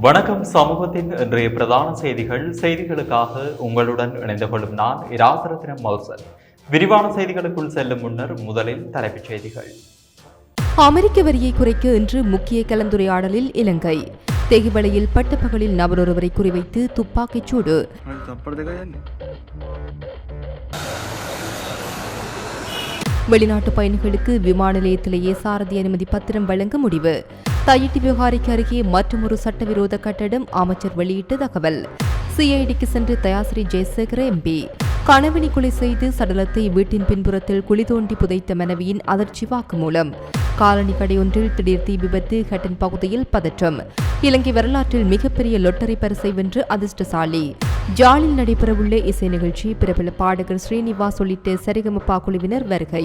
வணக்கம் சமூகத்தின் இன்றைய பிரதான செய்திகள். செய்திகளுக்காக உங்களுடன் இணைந்து கொள்ளும் நான் இராசரத்னம் மௌசல் விரிவான செய்திகளுக்குள் செல்லும் முன்னர் முதலில் தலைப்புச் செய்திகள். அமெரிக்க வரியை குறைக்க இன்று முக்கிய கலந்துரையாடலில் இலங்கை. தெகுவளையில் பட்டப்பகலில் நபரொருவரை குறிவைத்து துப்பாக்கிச் வெளிநாட்டு பயணிகளுக்கு விமான நிலையத்திலேயே சாரதி அனுமதி பத்திரம் வழங்க முடிவு. தையிட்டி விவகாரிக்கு அருகே மற்றொரு சட்டவிரோத கட்டடம் அமைச்சர் வெளியிட்ட தகவல். சிஐடிக்கு சென்று தயாசிரி ஜெயசேகர எம்பி கணவனை கொலை செய்து சடலத்தை வீட்டின் பின்புறத்தில் குழி தோண்டி புதைத்த மனைவியின் அதிர்ச்சி வாக்குமூலம். காலனி கடையொன்றில் திடீர் தீ விபத்து ஹட்டன் பகுதியில் பதற்றம். இலங்கை வரலாற்றில் மிகப்பெரிய லொட்டரி பரிசை வென்று அதிர்ஷ்டசாலி. ஜாலில் நடைபெறவுள்ள இசை நிகழ்ச்சி பிரபல பாடகர் ஸ்ரீனிவாஸ் உள்ளிட்ட சரிகமப்பா குழுவினர் வருகை.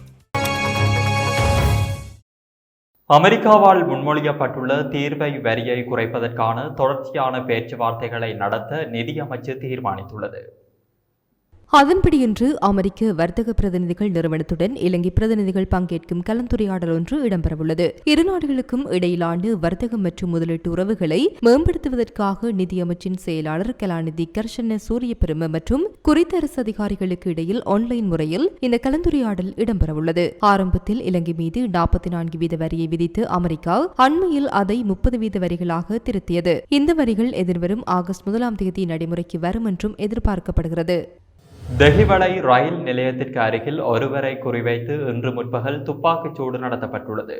அமெரிக்காவால் முன்மொழியப்பட்டுள்ள தீர்வை வரியை குறைப்பதற்கான தொடர்ச்சியான பேச்சுவார்த்தைகளை நடத்த நிதியமைச்சு தீர்மானித்துள்ளது. அதன்படி இன்று அமெரிக்க வர்த்தக பிரதிநிதிகள் நிறுவனத்துடன் இலங்கை பிரதிநிதிகள் பங்கேற்கும் கலந்துரையாடல் ஒன்று இடம்பெறவுள்ளது. இரு நாடுகளுக்கும் இடையிலான வர்த்தகம் மற்றும் முதலீட்டு உறவுகளை மேம்படுத்துவதற்காக நிதியமைச்சின் செயலாளர் கலாநிதி கர்ஷன சூரியபெரும மற்றும் குறித்த அரசு அதிகாரிகளுக்கு இடையில் ஆன்லைன் முறையில் இந்த கலந்துரையாடல் இடம்பெறவுள்ளது. ஆரம்பத்தில் இலங்கை மீது நாற்பத்தி நான்கு வீத வரியை விதித்து அமெரிக்கா அண்மையில் அதை முப்பது வீத வரிகளாக திருத்தியது. இந்த வரிகள் எதிர்வரும் ஆகஸ்ட் முதலாம் தேதி நடைமுறைக்கு வரும் என்றும் எதிர்பார்க்கப்படுகிறது. தெஹிவளை ரயில் நிலையத்திற்கு அருகில் ஒருவரை குறிவைத்து இன்று முற்பகல் துப்பாக்கிச் சூடு நடத்தப்பட்டுள்ளது.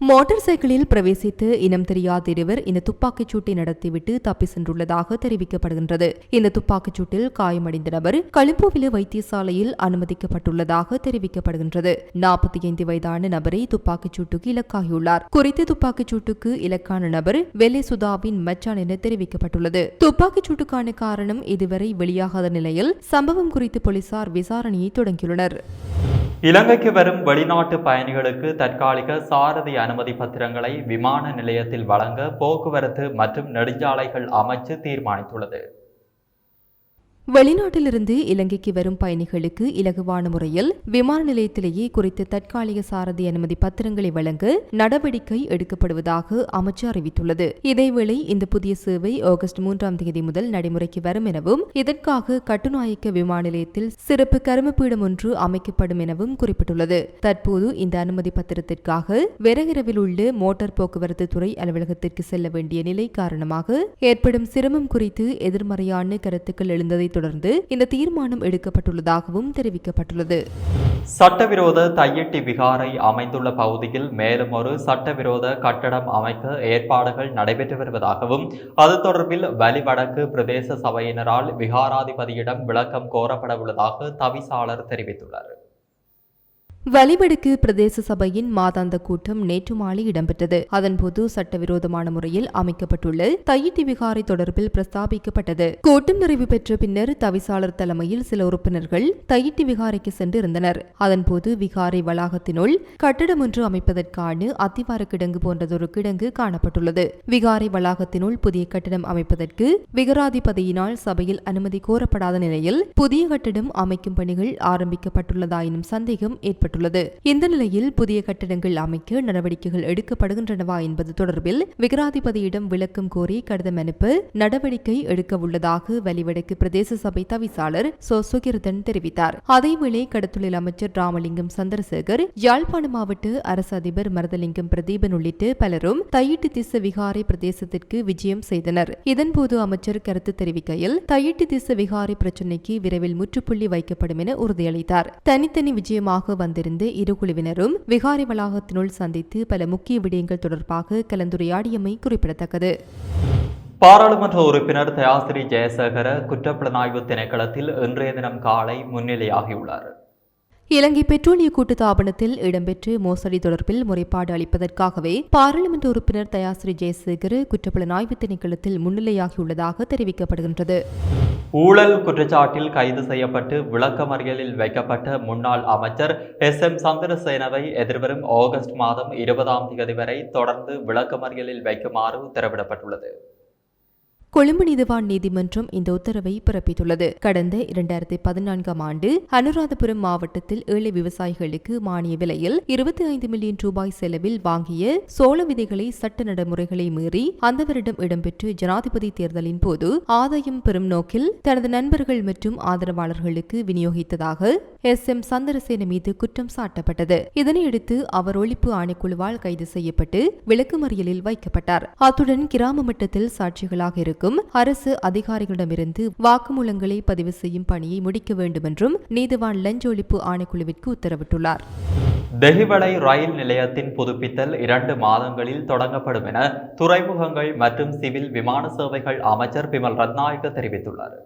மோட்டார் சைக்கிளில் பிரவேசித்து இனம் தெரியாத இருவர் இந்த துப்பாக்கிச் சூட்டை நடத்திவிட்டு தப்பி சென்றுள்ளதாக தெரிவிக்கப்படுகின்றது. இந்த துப்பாக்கிச் சூட்டில் காயமடைந்த நபர் களிம்புவில வைத்தியசாலையில் அனுமதிக்கப்பட்டுள்ளதாக தெரிவிக்கப்படுகின்றது. நாற்பத்தி ஐந்து வயதான நபரை துப்பாக்கிச் சூட்டுக்கு இலக்காகியுள்ளார். குறித்த துப்பாக்கிச் சூட்டுக்கு இலக்கான நபர் வெள்ளை சுதாவின் மச்சான் என தெரிவிக்கப்பட்டுள்ளது. துப்பாக்கிச் சூட்டுக்கான காரணம் இதுவரை வெளியாகாத நிலையில் சம்பவம் குறித்து போலீசார் விசாரணையை தொடங்கியுள்ளனர். இலங்கைக்கு வரும் வெளிநாட்டு பயணிகளுக்கு தற்காலிக சாரதி அனுமதி பத்திரங்களை விமான நிலையத்தில் வழங்க போக்குவரத்து மற்றும் நெடுஞ்சாலைகள் அமைச்சு தீர்மானித்துள்ளது. வெளிநாட்டிலிருந்து இலங்கைக்கு வரும் பயணிகளுக்கு இலகுவான முறையில் விமான நிலையத்திலேயே குறித்த தற்காலிக சாரதி அனுமதி பத்திரங்களை வழங்க நடவடிக்கை எடுக்கப்படுவதாக அமைச்சு அறிவித்துள்ளது. இதேவேளை இந்த புதிய சேவை ஆகஸ்ட் மூன்றாம் தேதி முதல் நடைமுறைக்கு வரும் எனவும் இதற்காக கட்டுநாயக்க விமான நிலையத்தில் சிறப்பு கருமப்பீடம் ஒன்று அமைக்கப்படும் எனவும் குறிப்பிட்டுள்ளது. தற்போது இந்த அனுமதி பத்திரத்திற்காக வெரகிரவில் உள்ள மோட்டார் போக்குவரத்து துறை அலுவலகத்திற்கு செல்ல வேண்டிய நிலை காரணமாக ஏற்படும் சிரமம் குறித்து எதிர்மறையான கருத்துக்கள் எழுந்ததை தொடர்ந்து இந்த தீர்மானம் எடுக்கப்பட்டுள்ளதாகவும் தெரிவிக்கப்பட்டுள்ளது. சட்டவிரோத தையட்டி விகாரை அமைந்துள்ள பகுதியில் மேலும் ஒரு சட்டவிரோத கட்டடம் அமைக்க ஏற்பாடுகள் நடைபெற்று வருவதாகவும் அது தொடர்பில் வலிவடக்கு பிரதேச சபையினரால் விகாராதிபதியிடம் விளக்கம் கோரப்பட உள்ளதாக தவிசாளர் தெரிவித்துள்ளார். வலிவடுக்கு பிரதேச சபையின் மாதாந்த கூட்டம் நேற்று மாலை இடம்பெற்றது. அதன்போது சட்டவிரோதமான முறையில் அமைக்கப்பட்டுள்ள தையிட்டி விகாரை தொடர்பில் பிரஸ்தாபிக்கப்பட்டது. கூட்டம் நிறைவு பெற்ற பின்னர் தவிசாளர் தலைமையில் சில உறுப்பினர்கள் தையிட்டி விகாரைக்கு சென்றிருந்தனர். அதன்போது விகாரை வளாகத்தினுள் கட்டடம் ஒன்று அமைப்பதற்கான அத்திவார கிடங்கு போன்றதொரு கிடங்கு காணப்பட்டுள்ளது. விகாரை வளாகத்தினுள் புதிய கட்டடம் அமைப்பதற்கு விகராதிபதியினால் சபையில் அனுமதி கோரப்படாத நிலையில் புதிய கட்டடம் அமைக்கும் பணிகள் ஆரம்பிக்கப்பட்டுள்ளதாயினும் சந்தேகம் ஏற்பட்டுள்ளது. இந்த நிலையில் புதிய கட்டிடங்கள் அமைக்க நடவடிக்கைகள் எடுக்கப்படுகின்றனவா என்பது தொடர்பில் விகராதிபதியிடம் விளக்கம் கோரி கடிதம் அனுப்ப நடவடிக்கை எடுக்க உள்ளதாக வலிவடக்கு பிரதேச சபை தவிசாளர் சோ. சுகிர்தன் தெரிவித்தார். அதேவேளை கடத்தொழில் அமைச்சர் ராமலிங்கம் சந்திரசேகர் யாழ்ப்பாண மாவட்ட அரசு அதிபர் மருதலிங்கம் பிரதீபன் உள்ளிட்ட பலரும் தையிட்டு திச விகாரை பிரதேசத்திற்கு விஜயம் செய்தனர். இதன்போது அமைச்சர் கருத்து தெரிவிக்கையில் தையிட்டு திச விகாரை பிரச்சினைக்கு விரைவில் முற்றுப்புள்ளி வைக்கப்படும் என உறுதியளித்தார். தனித்தனி விஜயமாக இருந்து இரு குழுவினரும் விகாரி வளாகத்தினுள் சந்தித்து பல முக்கிய விடயங்கள் தொடர்பாக கலந்துரையாடியமை குறிப்பிடத்தக்கது. பாராளுமன்ற உறுப்பினர் தயாசிரி ஜெயசேகர குற்றப்புலனாய்வு திணைக்களத்தில் இன்றைய தினம் காலை முன்னிலையாகியுள்ளார். இலங்கை பெட்ரோலிய கூட்டுத்தாபனத்தில் இடம்பெற்று மோசடி தொடர்பில் முறைப்பாடு அளிப்பதற்காகவே பாராளுமன்ற உறுப்பினர் தயாசிரி ஜெயசேகர் குற்றப்புலனாய்வு திணைக்களத்தில் முன்னிலையாகியுள்ளதாக தெரிவிக்கப்படுகின்றது. ஊழல் குற்றச்சாட்டில் கைது செய்யப்பட்டு விளக்கமறியலில் வைக்கப்பட்ட முன்னாள் அமைச்சர் எஸ். எம். சந்திரசேனவை எதிர்வரும் ஆகஸ்ட் மாதம் இருபதாம் தேதி வரை தொடர்ந்து விளக்கமறியலில் வைக்குமாறு உத்தரவிடப்பட்டுள்ளது. கொழும்பு நீதிவான் நீதிமன்றம் இந்த உத்தரவை பிறப்பித்துள்ளது. கடந்த இரண்டாயிரத்தி பதினான்காம் ஆண்டு அனுராதபுரம் மாவட்டத்தில் ஏழை விவசாயிகளுக்கு மானிய விலையில் இருபத்தி ஐந்து மில்லியன் ரூபாய் செலவில் வாங்கிய சோழ விதைகளை சட்ட நடைமுறைகளை மீறி அந்த வருடம் இடம்பெற்ற ஜனாதிபதி தேர்தலின் போது ஆதாயம் பெறும் நோக்கில் தனது நண்பர்கள் மற்றும் ஆதரவாளர்களுக்கு விநியோகித்ததாக எஸ். எம். சந்திரசேன மீது குற்றம் சாட்டப்பட்டது. இதனையடுத்து அவர் ஒழிப்பு ஆணைக்குழுவால் கைது செய்யப்பட்டு விளக்குமறியலில் வைக்கப்பட்டார். அத்துடன் கிராம மட்டத்தில் சாட்சிகளாக இருக்கும் அரசு அதிகாரிகளிடமிருந்து வாக்குமூலங்களை பதிவு செய்யும் பணியை முடிக்க வேண்டும் என்றும் நீதிவான் லஞ்ச ஒழிப்பு ஆணைக்குழுவிற்கு உத்தரவிட்டுள்ளார். தெஹிவளை ரயில் நிலையத்தின் புதுப்பித்தல் இரண்டு மாதங்களில் தொடங்கப்படும் என துறைமுகங்கள் மற்றும் சிவில் விமான சேவைகள் அமைச்சர் பிமல் ரத்நாயக்க தெரிவித்துள்ளார்.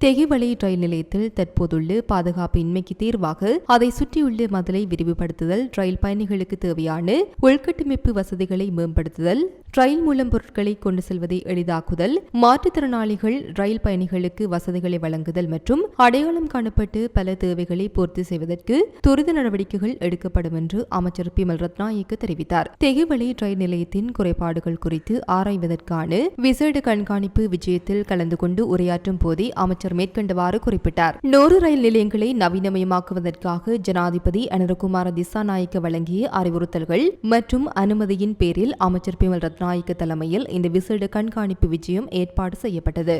தெகிவளை ரயில் நிலையத்தில் தற்போதுள்ள பாதுகாப்பு இன்மைக்கு தீர்வாக அதை சுற்றியுள்ள மதலை விரிவுபடுத்துதல் ரயில் பயணிகளுக்கு தேவையான உள்கட்டமைப்பு வசதிகளை மேம்படுத்துதல் ரயில் மூலம் பொருட்களை கொண்டு செல்வதை எளிதாக்குதல் மாற்றுத்திறனாளிகள் ரயில் பயணிகளுக்கு வசதிகளை வழங்குதல் மற்றும் அடையாளம் காணப்பட்டு பல தேவைகளை பூர்த்தி செய்வதற்கு துரித நடவடிக்கைகள் எடுக்கப்படும் என்று அமைச்சர் பிமல் ரத்நாயக்க தெரிவித்தார். தெகிவளை ரயில் நிலையத்தின் குறைபாடுகள் குறித்து ஆராய்வதற்கான விசேட கண்காணிப்பு விஜயத்தில் கலந்து கொண்டு உரையாற்றும் போதே அமைச்சர் அமைச்சர் மேற்கண்டவாறு குறிப்பிட்டார். நூறு ரயில் நிலையங்களை நவீனமயமாக்குவதற்காக ஜனாதிபதி அனுரகுமார திசாநாயக்க வழங்கிய அறிவுறுத்தல்கள் மற்றும் அனுமதியின் பேரில் அமைச்சர் பிமல் ரத்நாயக்க தலைமையில் இந்த விசேட கண்காணிப்பு விஜயம் ஏற்பாடு செய்யப்பட்டது.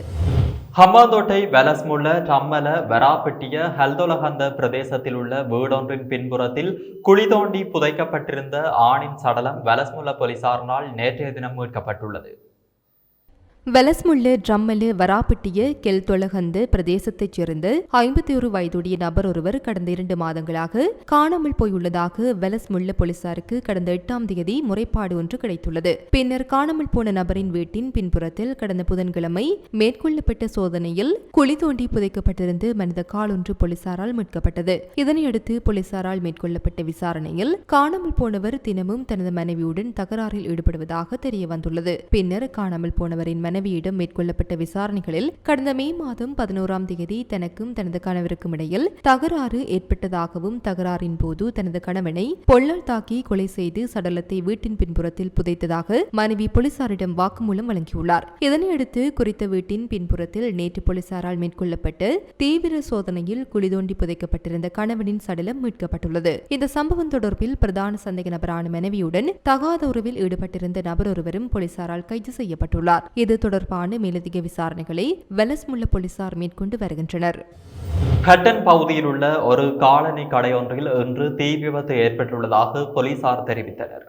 ஹம்பாந்தோட்டை வெலஸ்முள்ள ரம்மல வராப்பட்டிய ஹல்தொலகந்த பிரதேசத்தில் உள்ள வீடொன்றின் பின்புறத்தில் குழி தோண்டி புதைக்கப்பட்டிருந்த ஆணின் சடலம் வெலஸ்முல்ல போலீசாரினால் நேற்றைய தினம் மீட்கப்பட்டுள்ளது. வெலஸ்முள்ளு ட்ரம்மலு கெல் கெல்தொலகந்த பிரதேசத்தைச் சேர்ந்த ஐம்பத்தி ஒரு வயதுடைய நபர் ஒருவர் கடந்த இரண்டு மாதங்களாக காணாமல் போயுள்ளதாக வெலஸ்முள்ள போலீசாருக்கு கடந்த எட்டாம் தேதி முறைப்பாடு ஒன்று கிடைத்துள்ளது. பின்னர் காணாமல் போன நபரின் வீட்டின் பின்புறத்தில் கடந்த புதன்கிழமை மேற்கொள்ளப்பட்ட சோதனையில் குழி தோண்டி புதைக்கப்பட்டிருந்து மனித கால் ஒன்று போலீசாரால் மீட்கப்பட்டது. இதனையடுத்து போலீசாரால் மேற்கொள்ளப்பட்ட விசாரணையில் காணாமல் போனவர் தினமும் தனது மனைவியுடன் தகராறில் ஈடுபடுவதாக தெரிய வந்துள்ளது பின்னர் காணாமல் போனவரின் மனைவியிடம் மேற்கொள்ளப்பட்ட விசாரணைகளில் கடந்த மே மாதம் பதினோராம் தேதி தனக்கும் தனது கணவருக்கும் இடையில் தகராறு ஏற்பட்டதாகவும் தகராறின் போது தனது கணவனை பொள்ளல் தாக்கி கொலை செய்து சடலத்தை வீட்டின் பின்புறத்தில் புதைத்ததாக மனைவி போலீசாரிடம் வாக்குமூலம் வழங்கியுள்ளார். இதனையடுத்து குறித்த வீட்டின் பின்புறத்தில் நேற்று போலீசாரால் மேற்கொள்ளப்பட்டு தீவிர சோதனையில் குழி தோண்டி புதைக்கப்பட்டிருந்த கணவனின் சடலம் மீட்கப்பட்டுள்ளது. இந்த சம்பவம் தொடர்பில் பிரதான சந்தேக நபரான மனைவியுடன் தகாத உறவில் ஈடுபட்டிருந்த நபர் ஒருவரும் போலீசாரால் கைது செய்யப்பட்டுள்ளார். இது தொடர்பான மேலதிக விசாரணைகளை வெலஸ்முள்ள போலீசார் மேற்கொண்டு வருகின்றனர். ஹட்டன் பகுதியில் உள்ள ஒரு காலனி கடையொன்றில் இன்று தீ விபத்து ஏற்பட்டுள்ளதாக போலீசார் தெரிவித்தனர்.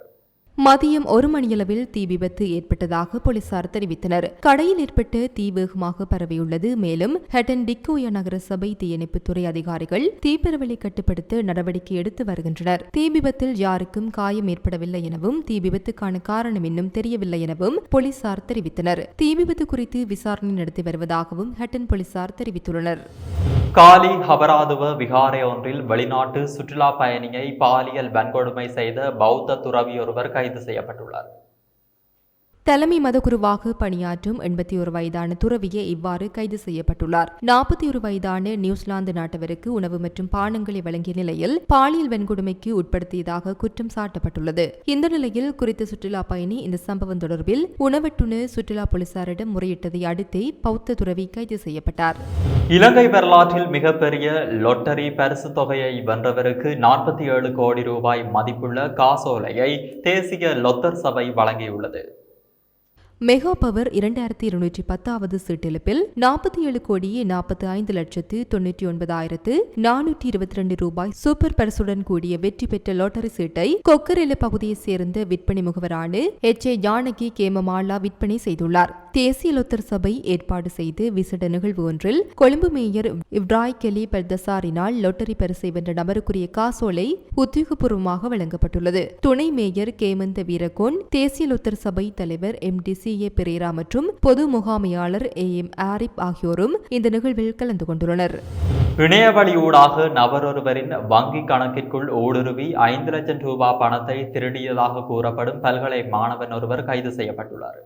மதியம் ஒரு மணியளவில் தீ விபத்து ஏற்பட்டதாக போலீசார் தெரிவித்தனர். கடையில் ஏற்பட்ட தீ வேகமாக பரவியுள்ளது. மேலும் ஹெட்டன் டிக்கோயா நகர சபை தீயணைப்புத்துறை அதிகாரிகள் தீப்பரவலை கட்டுப்படுத்த நடவடிக்கை எடுத்து வருகின்றனர். தீ விபத்தில் யாருக்கும் காயம் ஏற்படவில்லை எனவும் தீ விபத்துக்கான காரணம் இன்னும் தெரியவில்லை எனவும் போலீசார் தெரிவித்தனர். தீ விபத்து குறித்து விசாரணை நடத்தி வருவதாகவும் ஹெட்டன் போலீசார் தெரிவித்துள்ளனர். காலி ஹபராதுவ விகாரை ஒன்றில் வெளிநாட்டு சுற்றுலா பயணியை பாலியல் வன்கொடுமை செய்த பௌத்த துறவியொருவர் கைது செய்யப்பட்டுள்ளார். தலைமை மதகுருவாக பணியாற்றும் எண்பத்தி ஒரு வயதான துறவியே இவ்வாறு கைது செய்யப்பட்டுள்ளார். நாற்பத்தி ஒரு வயதான நியூசிலாந்து நாட்டவருக்கு உணவு மற்றும் பானங்களை வழங்கிய நிலையில் பாலியல் வன்கொடுமைக்கு உட்படுத்தியதாக குற்றம் சாட்டப்பட்டுள்ளது. இந்த நிலையில் குறித்த சுற்றுலா பயணி இந்த சம்பவம் தொடர்பில் உணவட்டுணு சுற்றுலா போலீசாரிடம் முறையிட்டதை அடுத்தே பௌத்த துறவி கைது செய்யப்பட்டார். இலங்கை வரலாற்றில் மிகப்பெரிய லொட்டரி பரிசு தொகையை வென்றவருக்கு நாற்பத்தி ஏழு கோடி ரூபாய் மதிப்புள்ள காசோலையை தேசிய லொத்தர் சபை வழங்கியுள்ளது. மெகா பவர் இரண்டாயிரத்தி இருநூற்றி பத்தாவது சீட்டெழுப்பில் நாற்பத்தி ஏழு கோடியே நாற்பத்தி ஐந்து லட்சத்து தொன்னூற்றி ஒன்பதாயிரத்து நானூற்றி இருபத்தி ரெண்டு ரூபாய் சூப்பர் பரிசுடன் கூடிய வெற்றி பெற்ற லோட்டரி சீட்டை கொக்கரெல பகுதியைச் சேர்ந்த விற்பனை முகவரான எச் ஏ ஜானகி கேமமாலா விற்பனை செய்துள்ளார். தேசிய லொத்தர் சபை ஏற்பாடு செய்து விசேட நிகழ்வு ஒன்றில் கொழும்பு மேயர் இவ்ராய் கெலி பெர்தசாரினால் லொட்டரி பரிசை வென்ற நபருக்குரிய காசோலை உத்தியோகபூர்வமாக வழங்கப்பட்டுள்ளது. துணை மேயர் கேமந்த வீரகோன் தேசிய லொத்தர் சபை தலைவர் M D C A Perera மற்றும் பொது முகாமையாளர் ஏ எம் ஆரிப் ஆகியோரும் இந்த நிகழ்வில் கலந்து கொண்டுள்ளனர். இணையவழி ஊடாக நபரொருவரின் வங்கி கணக்கிற்குள் ஊடுருவி ஐந்து லட்சம் ரூபாய் பணத்தை திருடியதாக கூறப்படும் பல்கலை மாணவன் ஒருவர் கைது செய்யப்பட்டுள்ளார்.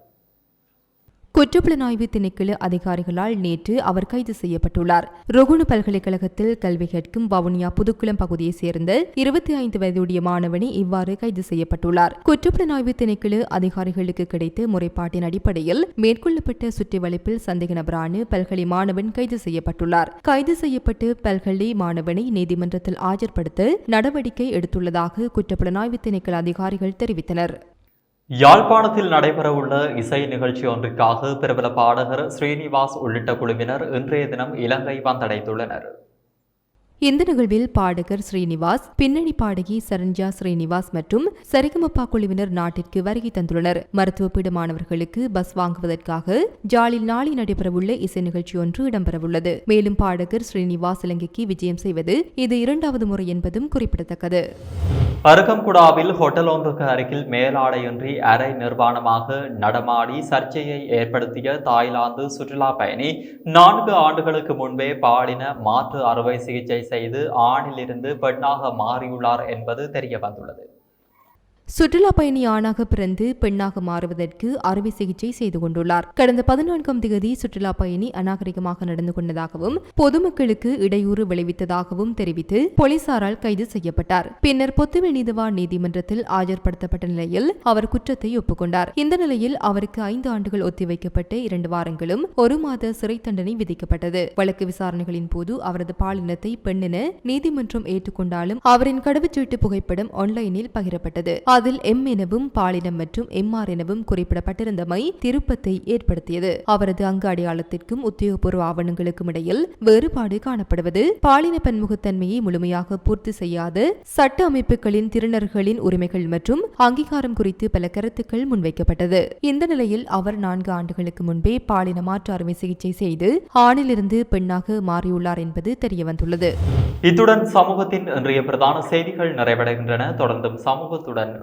குற்றப்புலனாய்வு திணைக்கள அதிகாரிகளால் நேற்று அவர் கைது செய்யப்பட்டுள்ளார். ரொகுணு பல்கலைக்கழகத்தில் கல்வி கேட்கும் வவுனியா புதுக்குளம் பகுதியைச் சேர்ந்த இருபத்தி ஐந்து வயதுடைய மாணவனே இவ்வாறு கைது செய்யப்பட்டுள்ளார். குற்றப்புலனாய்வு திணைக்கள அதிகாரிகளுக்கு கிடைத்த முறைப்பாட்டின் அடிப்படையில் மேற்கொள்ளப்பட்ட சுற்றிவளைப்பில் சந்தேக நபரான பல்கலை மாணவன் கைது செய்யப்பட்டுள்ளார். கைது செய்யப்பட்டு பல்கலை மாணவனை நீதிமன்றத்தில் ஆஜர்படுத்த நடவடிக்கை எடுத்துள்ளதாக குற்றப்புலனாய்வு திணைக்கள அதிகாரிகள் தெரிவித்தனர். யாழ்ப்பாணத்தில் நடைபெறவுள்ள இசை நிகழ்ச்சி ஒன்றிற்காக பிரபல பாடகர் ஸ்ரீனிவாஸ் உள்ளிட்ட குழுவினர் இன்றைய தினம் இலங்கை வந்தடைந்துள்ளனர். இந்த நிகழ்வில் பாடகர் ஸ்ரீனிவாஸ் பின்னணி பாடகி சரண்யா ஸ்ரீனிவாஸ் மற்றும் சரிகமப்பா குழுவினர் நாட்டிற்கு வருகை தந்துள்ளனர். மருத்துவ பீட மாணவர்களுக்கு பஸ் வாங்குவதற்காக ஜாலில் நாளை நடைபெறவுள்ள இசை நிகழ்ச்சி ஒன்று இடம்பெறவுள்ளது. மேலும் பாடகர் ஸ்ரீனிவாஸ் இலங்கைக்கு விஜயம் செய்வது இது இரண்டாவது முறை என்பதும் குறிப்பிடத்தக்கது. அருகம்குடாவில் ஹோட்டல் ஒன்றுக்கு அருகில் மேலாடையின்றி அரை நிர்வாணமாக நடமாடி சர்ச்சையை ஏற்படுத்திய தாய்லாந்து சுற்றுலா பயணி நான்கு ஆண்டுகளுக்கு முன்பே பாலின மாற்று அறுவை சிகிச்சை செய்து ஆணிலிருந்து பெண்ணாக மாறியுள்ளார் என்பது தெரிய வந்துள்ளது. சுற்றுலா பயணி ஆணாக பிறந்து பெண்ணாக மாறுவதற்கு அறுவை சிகிச்சை செய்து கொண்டுள்ளார். கடந்த பதினான்காம் தேதி சுற்றுலா பயணி அநாகரிகமாக நடந்து கொண்டதாகவும் பொதுமக்களுக்கு இடையூறு விளைவித்ததாகவும் தெரிவித்து போலீசாரால் கைது செய்யப்பட்டார். பின்னர் பொத்துவில் நீதிவான் நீதிமன்றத்தில் ஆஜர்படுத்தப்பட்ட நிலையில் அவர் குற்றத்தை ஒப்புக்கொண்டார். இந்த நிலையில் அவருக்கு ஐந்து ஆண்டுகள் ஒத்திவைக்கப்பட்டு இரண்டு வாரங்களும் ஒரு மாத சிறை தண்டனை விதிக்கப்பட்டது. வழக்கு விசாரணைகளின் போது அவரது பாலினத்தை பெண்ணென நீதிமன்றம் ஏற்றுக்கொண்டாலும் அவரின் கடவுச்சீட்டு புகைப்படம் ஆன்லைனில் பகிரப்பட்டது. அதில் எம் எனவும் பாலினம் மற்றும் எம்ஆர் எனவும் குறிப்பிடப்பட்டிருந்தமை திருப்பத்தை ஏற்படுத்தியது. அவரது அங்கு அடையாளத்திற்கும் உத்தியோகபூர்வ ஆவணங்களுக்கும் இடையில் வேறுபாடு காணப்படுவது பாலின பன்முகத்தன்மையை முழுமையாக பூர்த்தி செய்யாத சட்ட அமைப்புகளின் திருநர்களின் உரிமைகள் மற்றும் அங்கீகாரம் குறித்து பல கருத்துக்கள் முன்வைக்கப்பட்டது. இந்த நிலையில் அவர் நான்கு ஆண்டுகளுக்கு முன்பே பாலின மாற்று அறுவை சிகிச்சை செய்து ஆணிலிருந்து பெண்ணாக மாறியுள்ளார் என்பது தெரியவந்துள்ளது. இத்துடன் சமூகத்தின் இன்றைய பிரதான செய்திகள் நிறைவடைகின்றன. தொடர்ந்தும் சமூகத்துடன்